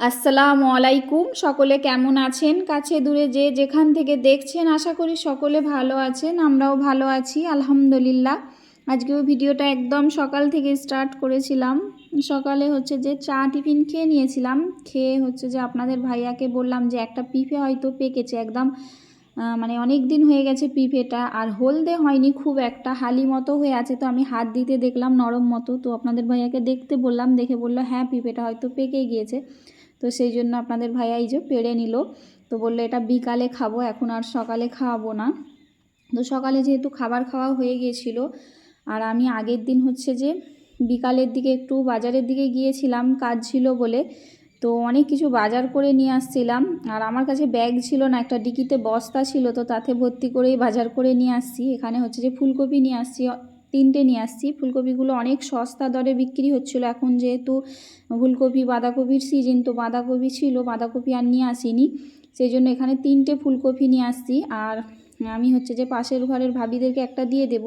আসসালামু আলাইকুম। সকলে কেমন আছেন? কাছে দূরে যে যেখান থেকে দেখছেন, আশা করি সকলে ভালো আছেন, আমরাও ভালো আছি, আলহামদুলিল্লাহ। আজকেও ভিডিওটা একদম সকাল থেকে স্টার্ট করেছিলাম। সকালে হচ্ছে যে চা টিফিন খেয়ে নিয়েছিলাম। খেয়ে হচ্ছে যে আপনাদের ভাইয়াকে বললাম যে একটা পিফে হয়তো পেকেছে, একদম মানে অনেক দিন হয়ে গেছে পিফেটা, আর হলদে হয়নি, খুব একটা হালি মতো হয়ে আছে, তো আমি হাত দিতে দেখলাম নরম মতো, তো আপনাদের ভাইয়াকে দেখতে বললাম, দেখে বলল হ্যাঁ পিফেটা হয়তো পেকে গিয়েছে। তো সেই জন্য আপনাদের ভাইয়া এই যে পেড়ে নিল। তো বলল, এটা বিকালে খাব, এখন আর সকালে খাওয়াবো না। তো সকালে যেহেতু খাবার খাওয়া হয়ে গিয়েছিল, আর আমি আগের দিন হচ্ছে যে বিকালের দিকে একটু বাজারের দিকে গিয়েছিলাম, কাজ ছিল বলে। তো অনেক কিছু বাজার করে নিয়ে আসছিলাম, আর আমার কাছে ব্যাগ ছিল না, একটা ডিকিতে বস্তা ছিল, তো তাতে ভর্তি করেই বাজার করে নিয়ে আসছি। এখানে হচ্ছে যে ফুলকপি নিয়ে আসছি তিনটে নিয়ে আসছি। ফুলকপিগুলো অনেক সস্তা দরে বিক্রি হচ্ছিল। এখন যেহেতু ফুলকপি, বাঁধাকপির সিজন তো বাঁধাকপি ছিল, বাঁধাকপি আর নিয়ে আসিনি। সেই জন্য এখানে তিনটে ফুলকপি নিয়ে আসছি। আর আমি হচ্ছে যে পাশের ঘরের ভাবিদেরকে একটা দিয়ে দেব।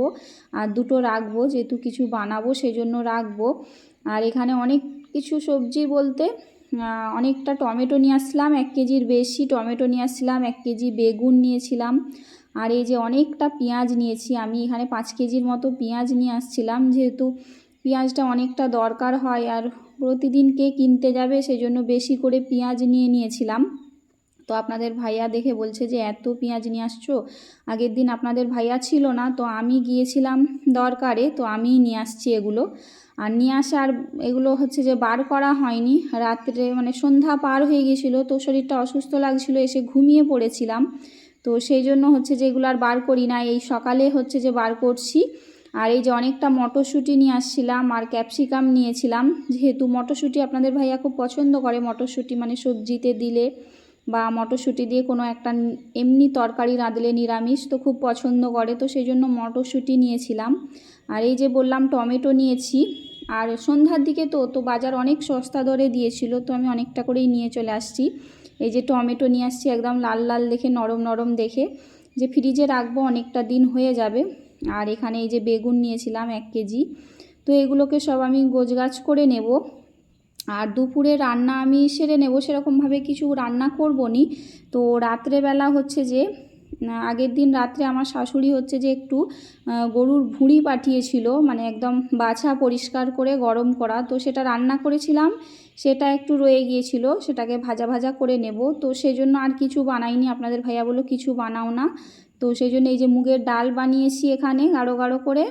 আর দুটো রাখব, যেহেতু কিছু বানাবো সেই জন্য রাখব। আর এখানে অনেক কিছু সবজি বলতে অনেকটা টমেটো নিয়ে আসলাম এক কেজির বেশি টমেটো নিয়ে আসছিলাম, এক কেজি বেগুন নিয়েছিলাম। আর এই যে অনেকটা পেঁয়াজ নিয়েছি, আমি এখানে পাঁচ কেজির মতো পেঁয়াজ নিয়ে আসছিলাম যেহেতু পেঁয়াজটা অনেকটা দরকার হয় আর প্রতিদিন কে কিনতে যাবে সেই জন্য বেশি করে পেঁয়াজ নিয়ে নিয়েছিলাম। তো আপনাদের ভাইয়া দেখে বলছে যে, এত পেঁয়াজ নিয়ে আসছো? আগের দিন আপনাদের ভাইয়া ছিল না, তো আমি গিয়েছিলাম দরকারে, তো আমিই নিয়ে আসছি এগুলো। আর নিয়ে আসার এগুলো হচ্ছে যে বার করা হয়নি, রাত্রে মানে সন্ধ্যা পার হয়ে গিয়েছিল, তো শরীরটা অসুস্থ লাগছিল, এসে ঘুমিয়ে পড়েছিলাম। তো সেই জন্য হচ্ছে যে এগুলো আর বার করি না। এই সকালে হচ্ছে যে বার করছি। আর এই যে অনেকটা মটরশুঁটি নিয়ে আসছিলাম আর ক্যাপসিকাম নিয়েছিলাম। যেহেতু মটরশুঁটি আপনাদের ভাইয়া খুব পছন্দ করে মটরশুঁটি মানে সবজিতে দিলে বা মটরশুঁটি দিয়ে কোনো একটা এমনি তরকারি রাঁধলে নিরামিষ, তো খুব পছন্দ করে। তো সেই জন্য মটরশুঁটি নিয়েছিলাম। আর এই যে বললাম টমেটো নিয়েছি। আর সন্ধ্যার দিকে তো তো বাজার অনেক সস্তা দরে দিয়েছিল, তো আমি অনেকটা করেই নিয়ে চলে আসছি। এই যে টমেটো নিয়ে আসছি একদম লাল লাল দেখে, নরম নরম দেখে, যে ফ্রিজে রাখব অনেকটা দিন হয়ে যাবে। আর এখানে এই যে বেগুন নিয়েছিলাম এক কেজি। তো এগুলোকে সব আমি গোছগাছ করে নেব। আর দুপুরে রান্না আমি সেরে নেব, সেরকমভাবে কিছু রান্না করব নি। তো রাত্রেবেলা হচ্ছে যে আগের দিন রাত্রে আমার শাশুড়ি হচ্ছে যে একটু গরুর ভুঁড়ি পাঠিয়েছিল মানে একদম বাছা পরিষ্কার করে গরম করা। তো সেটা রান্না করেছিলাম, সেটা একটু রয়ে গিয়েছিল, সেটাকে ভাজা ভাজা করে নেব। তো সেই জন্য আর কিছু বানাইনি, আপনাদের ভাইয়া বলল কিছু বানাও না। তো সেই জন্য এই যে মুগের ডাল বানিয়েছি এখানে গাঢ় গাঢ় করে,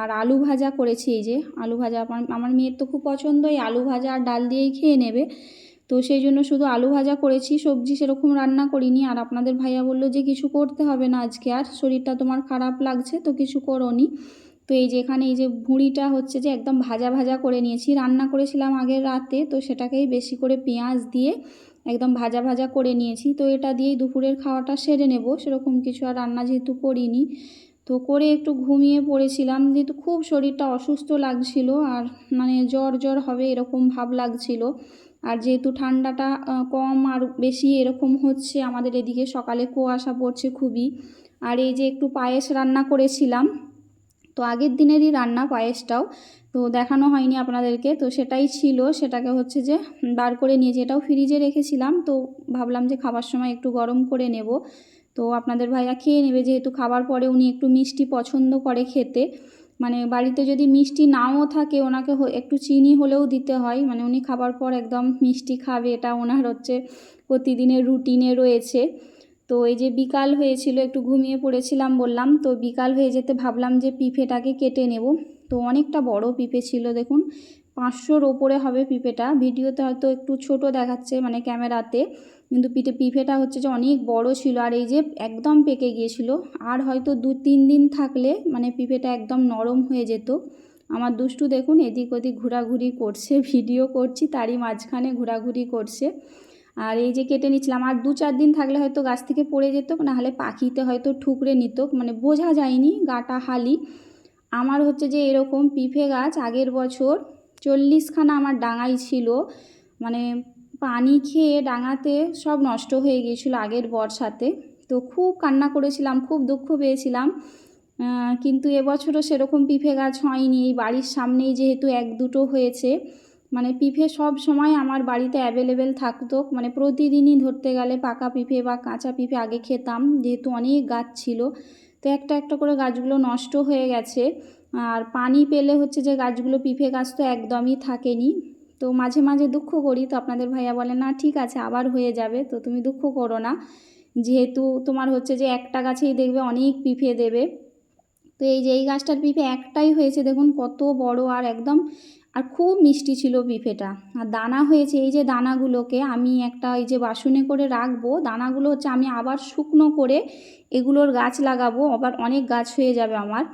আর আলু ভাজা করেছি এই যে। আলু ভাজা আমার আমার মেয়ের তো খুব পছন্দ এই আলু ভাজা আর ডাল দিয়েই খেয়ে নেবে। তো সেই জন্য শুধু আলু ভাজা করেছি, সবজি সেরকম রান্না করিনি। আর আপনাদের ভাইয়া বলল যে কিছু করতে হবে না আজকে, আর শরীরটা তোমার খারাপ লাগছে তো কিছু করোনি। তো এই যে এখানে এই যে ভুঁড়িটা হচ্ছে যে একদম ভাজা ভাজা করে নিয়েছি। রান্না করেছিলাম আগের রাতে, তো সেটাকেই বেশি করে পেঁয়াজ দিয়ে একদম ভাজা ভাজা করে নিয়েছি। তো এটা দিয়েই দুপুরের খাওয়াটা সেরে নেব, সেরকম কিছু আর রান্না যেহেতু করিনি। তো করে একটু ঘুমিয়ে পড়েছিলাম, যেহেতু খুব শরীরটা অসুস্থ লাগছিল, আর মানে জ্বর জ্বর হবে এরকম ভাব লাগছিল। আর যেহেতু ঠান্ডাটা কম আর বেশি এরকম হচ্ছে, আমাদের এদিকে সকালে কুয়াশা পড়ছে খুবই। আর এই যে একটু পায়েস রান্না করেছিলাম, তো আগের দিনেরই রান্না পায়েসটাও, তো দেখানো হয়নি আপনাদেরকে, তো সেটাই ছিল। সেটাকে হচ্ছে যে বার করে নিয়েছি এটাও ফ্রিজে রেখেছিলাম, তো ভাবলাম যে খাবার সময় একটু গরম করে নেব। তো আপনাদের ভাইয়া খেয়ে নেবে, যেহেতু খাবার পরে উনি একটু মিষ্টি পছন্দ করে খেতে। মানে বাড়িতে যদি মিষ্টি নাও থাকে, ওনাকে একটু চিনি হলেও দিতে হয়। মানে উনি খাবার পর একদম মিষ্টি খাবে, এটা ওনার হচ্ছে প্রতিদিনের রুটিনে রয়েছে। তো এই যে বিকাল হয়েছিল, একটু ঘুমিয়ে পড়েছিলাম বললাম, তো বিকাল হয়ে যেতে ভাবলাম যে পিঁপেটাকে কেটে নেব। তো অনেকটা বড় পিঁপে ছিল, দেখুন। পাঁচশোর ওপরে হবে পিঁপেটা। ভিডিওতে হয়তো একটু ছোট দেখাচ্ছে মানে ক্যামেরাতে, কিন্তু পিঠে পিঁপেটা হচ্ছে যে অনেক বড় ছিল আর এই যে একদম পেকে গিয়েছিল। আর হয়তো দু তিন দিন থাকলে মানে পিঁপেটা একদম নরম হয়ে যেত। আমার দুষ্টু দেখুন এদিক ওদিক ঘোরাঘুরি করছে, ভিডিও করছি, তারই মাঝখানে ঘোরাঘুরি করছে। আর এই যে কেটে নিচ্ছিলাম, আর দু চার দিন থাকলে হয়তো গাছ থেকে পড়ে যেত, নাহলে পাখিতে হয়তো ঠুকরে নিত মানে বোঝা যায়নি গাটা হালি। আমার হচ্ছে যে এরকম পিঁপে গাছ আগের বছর চল্লিশখানা আমার ডাঙাই ছিল। মানে পানি খেয়ে ডাঙাতে সব নষ্ট হয়ে গিয়েছিল আগের বর্ষাতে। তো খুব কান্না করেছিলাম, খুব দুঃখ পেয়েছিলাম। কিন্তু এবছরও সেরকম পিঁপে গাছ হয়নি। এই বাড়ির সামনেই যেহেতু এক দুটো হয়েছে মানে পিঁপে সব সময় আমার বাড়িতে অ্যাভেলেবেল থাকতো। মানে প্রতিদিনই ধরতে গেলে পাকা পিঁপে বা কাঁচা পিঁপে আগে খেতাম, যেহেতু অনেক গাছ ছিল। তো একটা একটা করে গাছগুলো নষ্ট হয়ে গেছে। আর পানি পেলে হচ্ছে যে গাছগুলো পিঁপে গাছ তো একদমই থাকেনি। তো মাঝে মাঝে দুঃখ করি। তো আপনাদের ভাইয়া বলে, না, ঠিক আছে, আবার হয়ে যাবে। তো তুমি দুঃখ করো না। যেহেতু তোমার হচ্ছে যে একটা গাছেই দেখবে অনেক পিঁপে দেবে। তো এই যে এই গাছটার পিঁপে একটাই হয়েছে, দেখুন কত বড় আর একদম, আর খুব মিষ্টি ছিল পিঁপেটা। আর দানা হয়েছে, এই যে দানাগুলোকে আমি একটা এই যে বাসনে করে রাখব, দানাগুলো হচ্ছে আমি আবার শুকনো করে এগুলোর গাছ লাগাবো। আবার অনেক গাছ হয়ে যাবে আমার।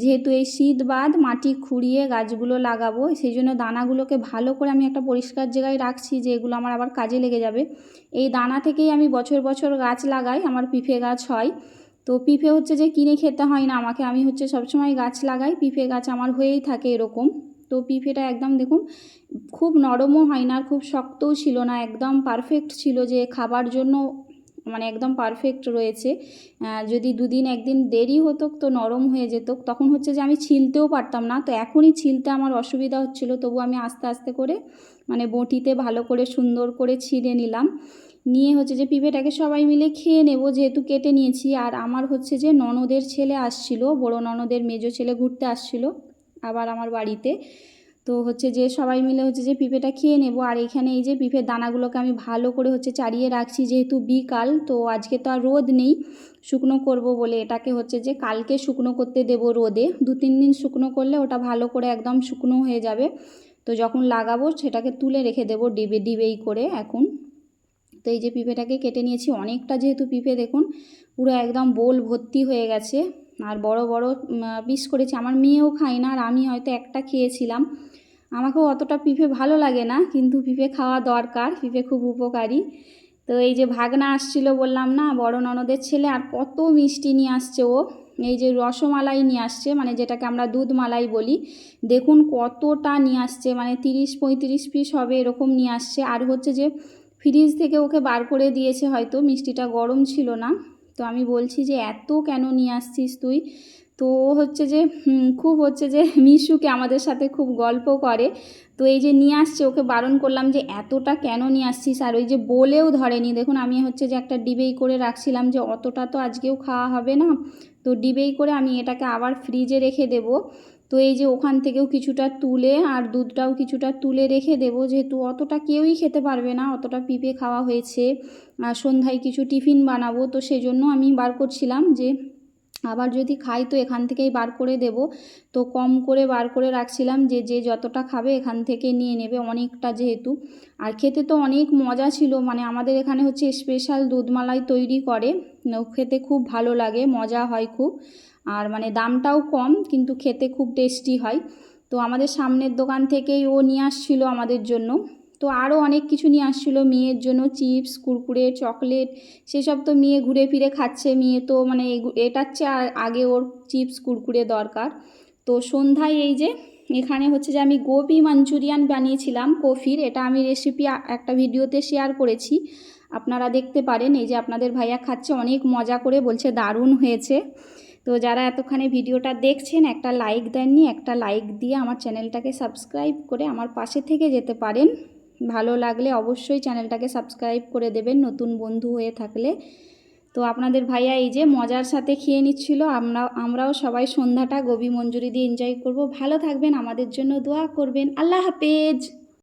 যেহেতু এই শীত বাদ মাটি খুঁড়িয়ে গাছগুলো লাগাবো, সেই জন্য দানাগুলোকে ভালো করে আমি একটা পরিষ্কার জায়গায় রাখছি যে এগুলো আমার আবার কাজে লেগে যাবে। এই দানা থেকেই আমি বছর বছর গাছ লাগাই, আমার পিঁপে গাছ হয়। তো পিঁপে হচ্ছে যে কিনে খেতে হয় না, আমাকে আমি হচ্ছে সবসময় গাছ লাগাই, পিঁপে গাছ আমার হয়েই থাকে এরকম। তো পিঁপেটা একদম দেখুন, খুব নরমও হয় না, খুব শক্তও ছিল না, একদম পারফেক্ট ছিল যে খাবার জন্য মানে একদম পারফেক্ট রয়েছে। যদি দুদিন একদিন দেরি হতো, তো নরম হয়ে যেত। তখন হচ্ছে যে আমি ছিলতেও পারতাম না। তো এখনই ছিলতে আমার অসুবিধা হচ্ছিল তবু আমি আস্তে আস্তে করে মানে বটিতে ভালো করে সুন্দর করে ছিঁড়ে নিলাম। নিয়ে হচ্ছে যে পিঁপেটাকে সবাই মিলে খেয়ে নেব, যেহেতু কেটে নিয়েছি। আর আমার হচ্ছে যে ননদের ছেলে আসছিল, বড় ননদের মেজো ছেলে ঘুরতে আসছিল, আবার আমার বাড়িতে। তো হচ্ছে যে সবাই মিলে হচ্ছে যে পিঁপেটা খেয়ে নেব। আর এখানে এই যে পিঁপের দানাগুলোকে আমি ভালো করে হচ্ছে চারিয়ে রাখছি, যেহেতু বিকাল, তো আজকে তো আর রোদ নেই। শুকনো করব বলে এটাকে হচ্ছে যে কালকে শুকনো করতে দেব রোদে। দু তিন দিন শুকনো করলে ওটা ভালো করে একদম শুকনো হয়ে যাবে। তো যখন লাগাবো সেটাকে তুলে রেখে দেবো ডিবে, ডিবেই করে এখন। তো এই যে পিঁপেটাকে কেটে নিয়েছি, অনেকটা যেহেতু পিঁপে দেখুন, পুরো একদম বোল ভর্তি হয়ে গেছে। আর বড় বড় পিস করেছি। আমার মেয়েও খায় না আর আমি হয়তো একটা খেয়েছিলাম। আমাকেও অতটা পিঁপে ভালো লাগে না, কিন্তু পিঁপে খাওয়া দরকার, পিঁপে খুব উপকারী। তো এই যে ভাগনা আসছিল বললাম না, বড় ননদের ছেলে, আর কত মিষ্টি নিয়ে আসছে ও। এই যে রসমালাই নিয়ে আসছে মানে যেটাকে আমরা দুধ মালাই বলি। দেখুন কতটা নিয়ে আসছে মানে তিরিশ, পঁয়ত্রিশ পিস হবে এরকম নিয়ে আসছে। আর হচ্ছে যে ফ্রিজ থেকে ওকে বার করে দিয়েছে হয়তো, মিষ্টিটা গরম ছিল না। তো আমি বলছি যে, এত কেন নিয়ে আসছিস তুই? তো হচ্ছে যে খুব হচ্ছে যে, মিশুকে আমাদের সাথে খুব গল্প করে। তো এই যে নিয়ে আসছে, ওকে বারণ করলাম যে, এতটা কেন নিয়ে আসছিস? আর ওই যে বলেও ধরেনি। দেখুন, আমি হচ্ছে যে একটা ডিবেই করে রাখছিলাম যে, অতটা তো আজকেও খাওয়া হবে না। তো ডিবেই করে আমি এটাকে আবার ফ্রিজে রেখে দেব। তো এই যে ওখান থেকেও কিছুটা তুলে আর দুধটাও কিছুটা তুলে রেখে দেবো, যেহেতু অতটা কেউই খেতে পারবে না, অতটা পিঁপে খাওয়া হয়েছে। সন্ধ্যায় কিছু টিফিন বানাবো, তো সেই জন্য আমি বার করছিলাম যে আবার যদি খাই তো এখান থেকেই বার করে দেব। তো কম করে বার করে রাখছিলাম যে যে যতটা খাবে এখান থেকে নিয়ে নেবে অনেকটা যেহেতু। আর খেতে তো অনেক মজা ছিল মানে আমাদের এখানে হচ্ছে স্পেশাল দুধমালাই তৈরি করে খেতে খুব ভালো লাগে, মজা হয় খুব। আর মানে দামটাও কম, কিন্তু খেতে খুব টেস্টি হয়। তো আমাদের সামনের দোকান থেকেই ও নিয়ে আসছিল আমাদের জন্য। তো আরও অনেক কিছু নিয়ে আসছিল, মেয়ের জন্য চিপস, কুরকুরে, চকলেট, সেসব তো মেয়ে ঘুরে ফিরে খাচ্ছে। মেয়ে তো মানে এটার চেয়ে আগে ওর চিপস, কুরকুরে দরকার। তো সন্ধ্যায় এই যে, এখানে হচ্ছে যে আমি গোপি মাঞ্চুরিয়ান বানিয়েছিলাম, কফির। এটা আমি রেসিপি একটা ভিডিওতে শেয়ার করেছি। আপনারা দেখতে পারেন, এই যে আপনাদের ভাইয়া খাচ্ছে, অনেক মজা করে বলছে, দারুণ হয়েছে। তো যারা এতক্ষণে ভিডিওটা দেখছেন, একটা লাইক দেননি, একটা লাইক দিয়ে আমার চ্যানেলটাকে সাবস্ক্রাইব করে আমার পাশে থেকে যেতে পারেন। ভালো লাগলে অবশ্যই চ্যানেলটাকে সাবস্ক্রাইব করে দেবেন নতুন বন্ধু হয়ে থাকলে। তো আপনাদের ভাইয়া এই যে মজার সাথে খেয়ে নিচ্ছিল, আমরা, আমরাও সবাই সন্ধ্যাটা গবি মঞ্জুরি দিয়ে এনজয় করব। ভালো থাকবেন, আমাদের জন্য দোয়া করবেন। আল্লাহ হাফেজ!